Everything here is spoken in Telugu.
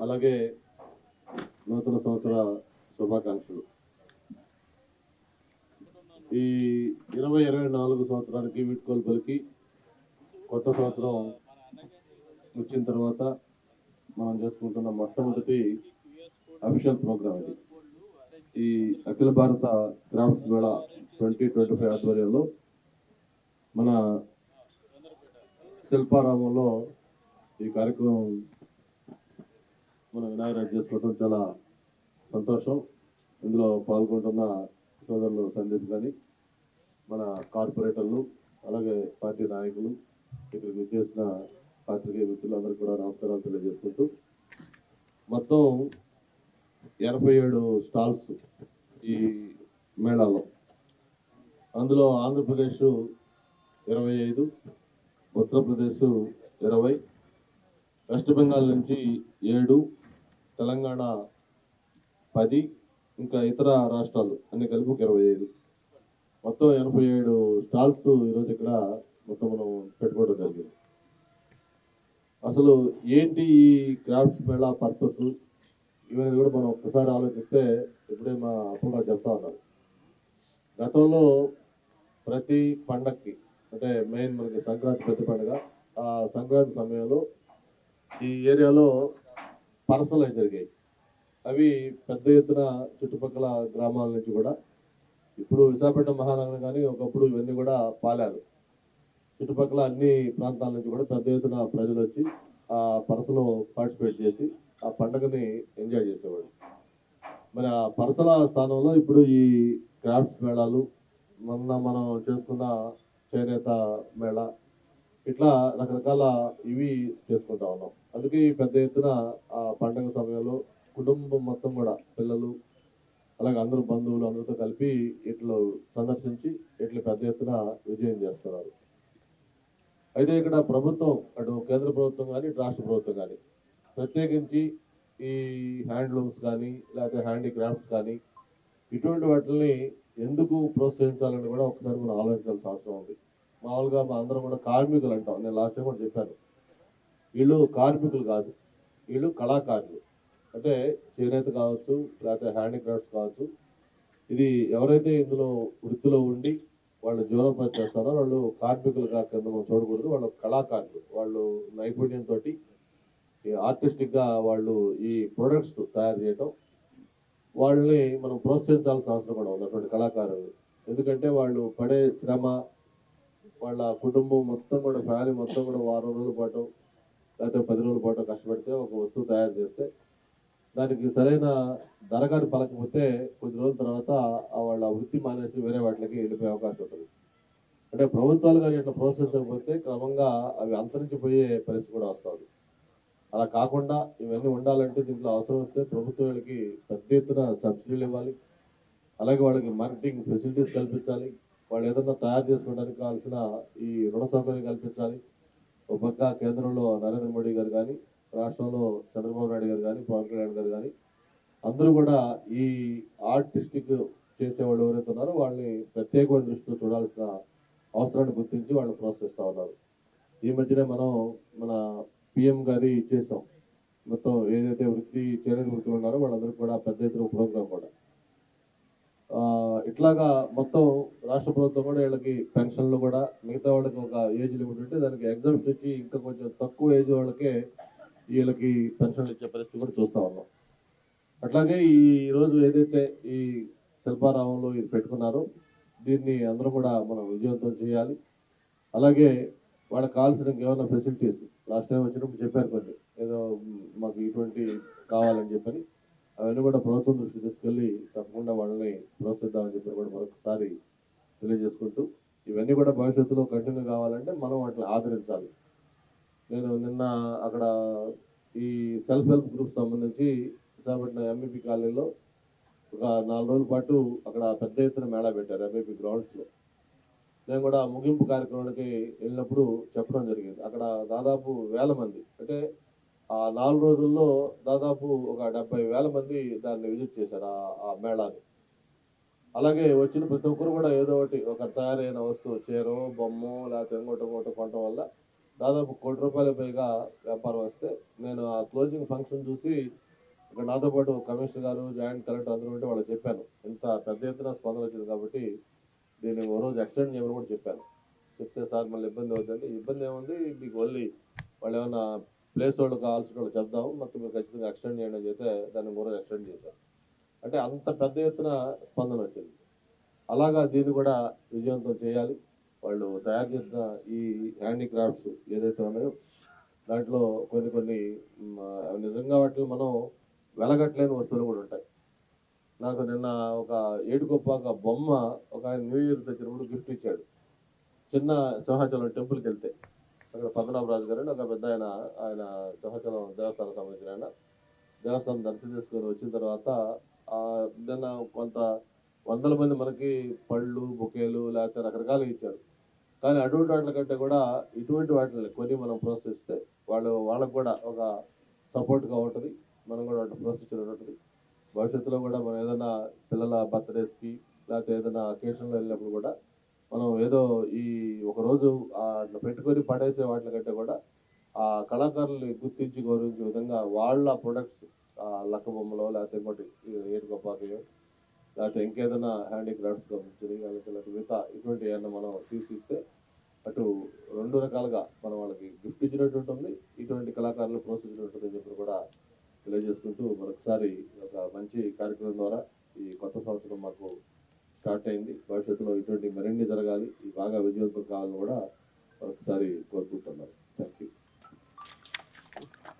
అలాగే నూతన సంవత్సర శుభాకాంక్షలు. ఈ ఇరవై ఇరవై నాలుగు సంవత్సరానికి వీటికోలు పలికి కొత్త సంవత్సరం వచ్చిన తర్వాత మనం చేసుకుంటున్న మొట్టమొదటి అఫిషియల్ ప్రోగ్రామ్ ఇది. ఈ అఖిల భారత crafts mela twenty twenty five ఆధ్వర్యంలో మన శిల్పారామంలో ఈ కార్యక్రమం మన వినాయకరాజు చేసుకోవడం చాలా సంతోషం. ఇందులో పాల్గొంటున్న సోదరులు సందీప్ కానీ మన కార్పొరేటర్లు అలాగే పార్టీ నాయకులు ఇక్కడికి వచ్చేసిన పాత్రికేయ మిత్రులందరూ కూడా నమస్కారాలు తెలియజేసుకుంటూ మొత్తం ఎనభై ఏడు స్టాల్స్ ఈ మేళాలో. అందులో ఆంధ్రప్రదేశ్ ఇరవై ఐదు ఉత్తరప్రదేశ్ ఇరవై వెస్ట్ బెంగాల్ నుంచి ఏడు తెలంగాణ పది ఇంకా ఇతర రాష్ట్రాలు అన్ని కలిపి ఒక ఇరవై ఐదు. మొత్తం ఎనభై ఏడు స్టాల్స్ ఈరోజు ఇక్కడ మొత్తం మనం పెట్టుకోవడం జరిగింది. అసలు ఏంటి ఈ క్రాఫ్ట్స్ మేళా పర్పస్? ఇవన్నీ కూడా మనం ఒక్కసారి ఆలోచిస్తే ఇప్పుడే మా అప్పుడు చెప్తా ఉన్నారు. గతంలో ప్రతి పండక్కి అంటే మెయిన్ మనకి సంక్రాంతి ప్రతి పండుగ ఆ సంక్రాంతి సమయంలో ఈ ఏరియాలో పరసలు జరిగాయి. అవి పెద్ద ఎత్తున చుట్టుపక్కల గ్రామాల నుంచి కూడా ఇప్పుడు విశాఖపట్నం మహానగరం కానీ ఒకప్పుడు ఇవన్నీ కూడా పాలారు. చుట్టుపక్కల అన్ని ప్రాంతాల నుంచి కూడా పెద్ద ఎత్తున ప్రజలు వచ్చి ఆ పరసలో పార్టిసిపేట్ చేసి ఆ పండుగని ఎంజాయ్ చేసేవాడు మరి ఆ పరసల స్థానంలో ఇప్పుడు ఈ క్రాఫ్ట్స్ మేళాలు మొన్న మనం చేసుకున్న చేనేత మేళ ఇట్లా రకరకాల ఇవి చేసుకుంటా ఉన్నాం. అందుకే ఈ పెద్ద ఎత్తున ఆ పండగ సమయంలో కుటుంబం మొత్తం కూడా పిల్లలు అలాగే అందరూ బంధువులు అందరితో కలిపి ఇట్లు సందర్శించి ఇట్లా పెద్ద ఎత్తున విజయం చేస్తున్నారు. అయితే ఇక్కడ ప్రభుత్వం అటు కేంద్ర ప్రభుత్వం కానీ రాష్ట్ర ప్రభుత్వం కానీ ప్రత్యేకించి ఈ హ్యాండ్లూమ్స్ కానీ లేకపోతే హ్యాండీక్రాఫ్ట్స్ కానీ ఇటువంటి వాటిని ఎందుకు ప్రోత్సహించాలని కూడా ఒకసారి మనం ఆలోచించాల్సిన అవసరం ఉంది. మామూలుగా మా అందరం కూడా కార్మికులు అంటాం. నేను లాస్ట్ టైం కూడా చెప్పాను. వీళ్ళు కార్మికులు కాదు. వీళ్ళు కళాకారులు. అంటే చేనేత కావచ్చు లేకపోతే హ్యాండీక్రాఫ్ట్స్ కావచ్చు. ఇది ఎవరైతే ఇందులో వృత్తిలో ఉండి వాళ్ళు జీవనోపాధి చేస్తారో వాళ్ళు కార్మికులుగా కింద మనం చూడకూడదు. వాళ్ళు కళాకారులు. వాళ్ళు నైపుణ్యంతో ఆర్టిస్టిక్గా వాళ్ళు ఈ ప్రొడక్ట్స్ తయారు చేయటం వాళ్ళని మనం ప్రోత్సహించాల్సిన అవసరం కూడా ఉంది అటువంటి కళాకారులు ఎందుకంటే వాళ్ళు పడే శ్రమ వాళ్ళ కుటుంబం మొత్తం కూడా ఫ్యామిలీ మొత్తం కూడా వారం రోజుల పాటు లేకపోతే పది రోజుల పాటు కష్టపడితే ఒక వస్తువు తయారు చేస్తే దానికి సరైన ధర కానీ పలకపోతే కొద్ది రోజుల తర్వాత వాళ్ళ వృత్తి మానేసి వేరే వాటికి వెళ్ళిపోయే అవకాశం ఉంటుంది. అంటే ప్రభుత్వాలు కానీ ఇట్లా ప్రోత్సహించకపోతే క్రమంగా అవి అంతరించిపోయే పరిస్థితి కూడా వస్తుంది అలా కాకుండా ఇవన్నీ ఉండాలంటే దీంట్లో అవసరం వస్తే ప్రభుత్వాలకి పెద్ద ఎత్తున సబ్సిడీలు ఇవ్వాలి. అలాగే వాళ్ళకి మార్కెటింగ్ ఫెసిలిటీస్ కల్పించాలి. వాళ్ళు ఏదన్నా తయారు చేసుకోవడానికి కావాల్సిన ఈ రుణ సౌకర్యం కల్పించాలి. ఒక పక్క కేంద్రంలో నరేంద్ర మోడీ గారు కానీ రాష్ట్రంలో చంద్రబాబు నాయుడు గారు కానీ పవన్ కళ్యాణ్ గారు కానీ అందరూ కూడా ఈ ఆర్టిస్టిక్ చేసేవాళ్ళు ఎవరైతే ఉన్నారో వాళ్ళని ప్రత్యేకమైన దృష్టితో చూడాల్సిన అవసరాన్ని గుర్తించి వాళ్ళని ప్రోత్సహిస్తూ ఉన్నారు. ఈ మధ్యనే మనం మన పిఎం గారి చేసాం మొత్తం ఏదైతే వృత్తి చేనేత వృత్తులు ఉన్నారో వాళ్ళందరికీ కూడా పెద్ద ఎత్తున ప్రోగ్రాం కూడా. ఇట్లాగా మొత్తం రాష్ట్ర ప్రభుత్వం కూడా వీళ్ళకి పెన్షన్లు కూడా మిగతా వాళ్ళకి ఒక ఏజ్ లిమిట్ ఉంటే దానికి ఎగ్జామ్స్ ఇచ్చి ఇంకా కొంచెం తక్కువ ఏజ్ వాళ్ళకే వీళ్ళకి పెన్షన్లు ఇచ్చే పరిస్థితి కూడా చూస్తూ ఉన్నాం. అట్లాగే ఈ రోజు ఏదైతే ఈ శిల్పారామంలో ఇది పెట్టుకున్నారో దీన్ని అందరూ కూడా మనం విజయవంతం చేయాలి. అలాగే వాళ్ళకి కావాల్సిన ఏమైనా ఫెసిలిటీస్ లాస్ట్ టైం వచ్చినప్పుడు చెప్పారు కొన్ని. ఏదో మాకు ఇటువంటి కావాలని చెప్పని. అవన్నీ కూడా ప్రభుత్వం దృష్టికి తీసుకెళ్ళి తప్పకుండా వాళ్ళని ప్రోత్సహిద్దామని చెప్పి కూడా మరొకసారి తెలియజేసుకుంటూ ఇవన్నీ కూడా భవిష్యత్తులో కంటిన్యూ కావాలంటే మనం వాటిని ఆదరించాలి. నేను నిన్న అక్కడ ఈ సెల్ఫ్ హెల్ప్ గ్రూప్ సంబంధించి విశాఖపట్నం ఎంఈపీ కాలనీలో ఒక నాలుగు రోజుల పాటు అక్కడ పెద్ద ఎత్తున మేళా పెట్టారు ఎంఈపీ గ్రౌండ్స్లో నేను కూడా ముగింపు కార్యక్రమానికి వెళ్ళినప్పుడు చెప్పడం జరిగింది. అక్కడ దాదాపు వేల మంది అంటే ఆ నాలుగు రోజుల్లో దాదాపు ఒక డెబ్బై వేల మంది దాన్ని విజిట్ చేశారు ఆ- మేళాన్ని మేళాని. అలాగే వచ్చిన ప్రతి ఒక్కరు కూడా ఏదో ఒకటి ఒక తయారైన వస్తువు చీరో బొమ్మో లేకపోతే ఇంకోటి ఇంకోటి కొనటం వల్ల దాదాపు కోటి రూపాయల పైగా వ్యాపారం వస్తే నేను ఆ క్లోజింగ్ ఫంక్షన్ చూసి ఇక్కడ నాతో పాటు కమిషనర్ గారు జాయింట్ కలెక్టర్ అందరూ ఉంటే వాళ్ళకి చెప్పాను. ఇంత పెద్ద ఎత్తున స్పందన వచ్చింది కాబట్టి దీన్ని ఓ రోజు ఎక్స్టెండ్ చేయమని కూడా చెప్పాను. చెప్తే సార్ మళ్ళీ ఇబ్బంది అవుతుంది ఇబ్బంది ఏముంది? మీకు ఓన్లీ వాళ్ళు ఏమైనా ప్లేస్ వాళ్ళు కావాల్సిన వాళ్ళు చెప్దాం మొత్తం మీరు ఖచ్చితంగా ఎక్స్టెండ్ చేయండి అని చెప్తే దాన్ని మూడు ఎక్స్టెండ్ చేశారు. అంటే అంత పెద్ద ఎత్తున స్పందన వచ్చింది. అలాగా దీన్ని కూడా విజయవంతం చేయాలి. వాళ్ళు తయారు చేసిన ఈ హ్యాండీక్రాఫ్ట్స్ ఏదైతే ఉన్నాయో దాంట్లో కొన్ని కొన్ని నిజంగా వాటిని మనం వెలగట్లేని వస్తువులు కూడా ఉంటాయి. నాకు నిన్న ఒక ఏడుకొప్పాక బొమ్మ ఒక ఆయన న్యూ ఇయర్ తెచ్చినప్పుడు గిఫ్ట్ ఇచ్చాడు. చిన్న సింహాచలం టెంపుల్కి వెళ్తే. అక్కడ పద్మనాభరాజు గారు ఒక పెద్ద ఆయన ఆయన సింహాచలం దేవస్థానం సంబంధించిన ఆయన. దేవస్థానం దర్శనం చేసుకొని వచ్చిన తర్వాత నిన్న కొంత వందల మంది మనకి పళ్ళు బొకేలు లేకపోతే రకరకాలు ఇచ్చారు. కానీ అటువంటి వాటి కంటే కూడా ఇటువంటి వాటిని కొన్ని మనం ప్రోత్సహిస్తే వాళ్ళు వాళ్ళకు కూడా ఒక సపోర్ట్గా ఉంటుంది. మనం కూడా వాటిని ప్రోత్సహించడం ఉంటుంది భవిష్యత్తులో కూడా మనం ఏదైనా పిల్లల బర్త్డేస్కి లేకపోతే ఏదైనా అకేషన్లో వెళ్ళినప్పుడు కూడా మనం ఏదో ఈ ఒకరోజు అట్లా పెట్టుకొని పడేసే వాటి కంటే కూడా ఆ కళాకారుల్ని గుర్తించి గౌరవించే విధంగా వాళ్ళ ప్రొడక్ట్స్ లక్క బొమ్మలో లేకపోతే ఇంకోటి ఏడుకొప్పాకయో లేకపోతే ఇంకేదైనా హ్యాండీక్రాఫ్ట్స్ కావచ్చు లేకపోతే మిగతా ఇటువంటి ఏమన్నా మనం తీసిస్తే అటు రెండు రకాలుగా మనం వాళ్ళకి గిఫ్ట్ ఇచ్చినట్టు ఉంటుంది. ఇటువంటి కళాకారులు ప్రోత్సహించినట్టు ఉంటుందని అని చెప్పి కూడా తెలియజేసుకుంటూ మరొకసారి ఒక మంచి కార్యక్రమం ద్వారా ఈ కొత్త సంవత్సరం మాకు స్టార్ట్ అయింది. భవిష్యత్తులో ఇటువంటి మరిన్ని జరగాలి. బాగా విజయవంతం కావాలని కూడా ఒకసారి కోరుకుంటున్నారు థ్యాంక్ యూ